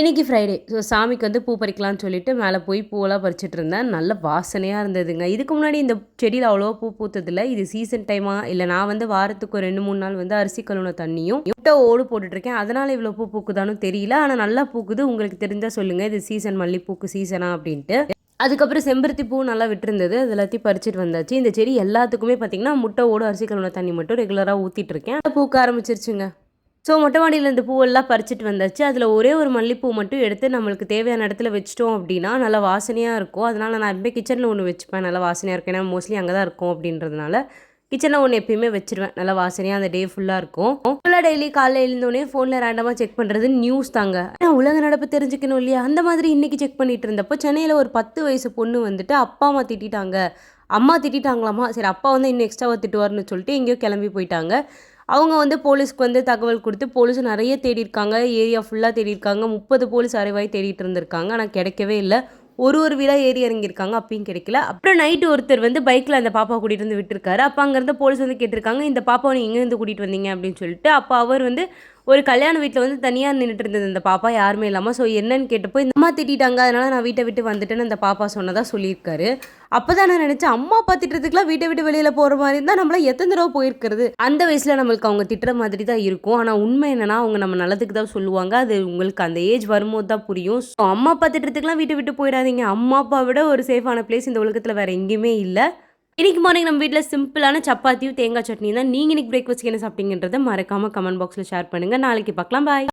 இன்னைக்கு Friday so சாமிக்கு வந்து பூ பறிக்கலாம்னு சொல்லிட்டு மேலே போய் பூவெல்லாம் பறிச்சுட்டு இருந்தேன். நல்ல வாசனையாக இருந்ததுங்க. இதுக்கு முன்னாடி இந்த செடியில் அவ்வளோவா பூ பூத்ததில்ல. இது சீசன் டைமாக இல்லை நான் வந்து வாரத்துக்கு ஒரு ரெண்டு மூணு நாள் வந்து அரிசி கழுவுன தண்ணியும் முட்டை ஓடு போட்டுட்ருக்கேன். அதனால் இவ்வளோ பூ பூக்குதான்னு தெரியல. ஆனால் நல்லா பூக்குது. உங்களுக்கு தெரிஞ்சால் சொல்லுங்கள் இது சீசன் மல்லிப்பூக்கு சீசனா அப்படின்ட்டு. அதுக்கப்புறம் செம்பருத்தி பூ நல்லா விட்டுருந்தது. அது எல்லாத்தையும் பறிச்சிட்டு வந்தாச்சு. இந்த செடி எல்லாத்துக்குமே பார்த்தீங்கன்னா முட்டை ஓடு அரிசி கழுவுன தண்ணி மட்டும் ரெகுலராக ஊற்றிட்டு இருக்கேன் பூக்க ஆரம்பிச்சிருச்சுங்க. ஸோ மொட்டை மாடியில் இந்த பூவெல்லாம் பறிச்சிட்டு வந்தாச்சு. அதில் ஒரே ஒரு மல்லிப்பூ மட்டும் எடுத்து நம்மளுக்கு தேவையான இடத்துல வச்சிட்டோம் அப்படின்னா நல்லா வாசனையாக இருக்கும். அதனால் நான் எப்பவுமே கிச்சனில் ஒன்று வச்சுப்பேன். நல்லா வாசனையாக இருக்கும். ஏன்னா மோஸ்ட்லி அங்கே தான் இருக்கும் அப்படின்றதுனால. கிச்சனில் ஒன்று எப்பயுமே வச்சிருவேன். நல்லா வாசனையாக அந்த டே ஃபுல்லாக இருக்கும். ஃபுல்லாக டெய்லி காலையில் எழுந்தோடனே ஃபோனில் ரேண்டமாக செக் பண்ணுறது நியூஸ் தாங்க. உலக நடப்பு தெரிஞ்சுக்கணும் இல்லையா? அந்த மாதிரி இன்றைக்கி செக் பண்ணிட்டு இருந்தப்போ சென்னையில் ஒரு பத்து வயசு பொண்ணு வந்துட்டு அப்பா அம்மா திட்டிட்டாங்க. அம்மா திட்டிட்டாங்களாமா? சரி அப்பா வந்து இன்னும் எக்ஸ்ட்ராவாக திட்டுவார்னு சொல்லிட்டு எங்கேயோ கிளம்பி போயிட்டாங்க. அவங்க வந்து போலீஸ்க்கு வந்து தகவல் கொடுத்து போலீஸ் நிறைய தேடிருக்காங்க ஏரியா ஃபுல்லாக தேடிருக்காங்க முப்பது போலீஸ் அரைவாய் தேடிட்டு இருந்திருக்காங்க. ஆனால் கிடைக்கவே இல்லை. ஒரு ஒரு வீடாக ஏறி இறங்கியிருக்காங்க. அப்பயும் கிடைக்கல. அப்புறம் நைட்டு ஒருத்தர் வந்து பைக்கில் அந்த பாப்பா கூட்டிகிட்டு வந்து விட்டுருக்காரு. அப்போ அங்கேருந்து போலீஸ் வந்து கேட்டிருக்காங்க இந்த பாப்பாவை நீங்கள் எங்கேருந்து கூட்டிகிட்டு வந்தீங்க? அப்படின்னு சொல்லிட்டு அப்போ அவர் வந்து ஒரு கல்யாண வீட்டில் வந்து தனியாக நின்றுட்டு இருந்தது இந்த பாப்பா யாருமே இல்லாமல் ஸோ என்னன்னு கேட்டப்போ இந்த அம்மா திட்டாங்க அதனால் நான் வீட்டை விட்டு வந்துட்டேன்னு அந்த பாப்பா சொன்னதாக சொல்லியிருக்காரு. அப்போ தான் நான் நினச்சேன் அம்மா அப்பா திட்டுறதுக்குலாம் வீட்டை விட்டு வெளியில் போகிற மாதிரி இருந்தால் நம்மள எத்தனை தடவை போயிருக்கிறது? அந்த வயசில் நம்மளுக்கு அவங்க திட்டுற மாதிரி தான் இருக்கும். ஆனால் உண்மை என்னன்னா அவங்க நம்ம நல்லதுக்கு தான் சொல்லுவாங்க. அது உங்களுக்கு அந்த ஏஜ் வரும்போது தான் புரியும். ஸோ அம்மா அப்பா திட்டுறதுக்குலாம் வீட்டை விட்டு போயிடாதீங்க. அம்மா அப்பா விட ஒரு சேஃபான பிளேஸ் இந்த உலகத்தில் வேறு எங்கேயுமே இல்லை. இன்றைக்கி மார்னிங் நம்ம வீட்டில் சிம்பிளான சப்பாத்தியும் தேங்காய் சட்னி தான். நீங்கள் இன்றைக்கி பிரேக்ஃபாஸ்ட் என்ன சாப்பிட்டீங்கன்றதை மறக்காமல் கமெண்ட் பாக்ஸில் ஷேர் பண்ணுங்கள் நாளைக்கு பார்க்கலாம். பாய்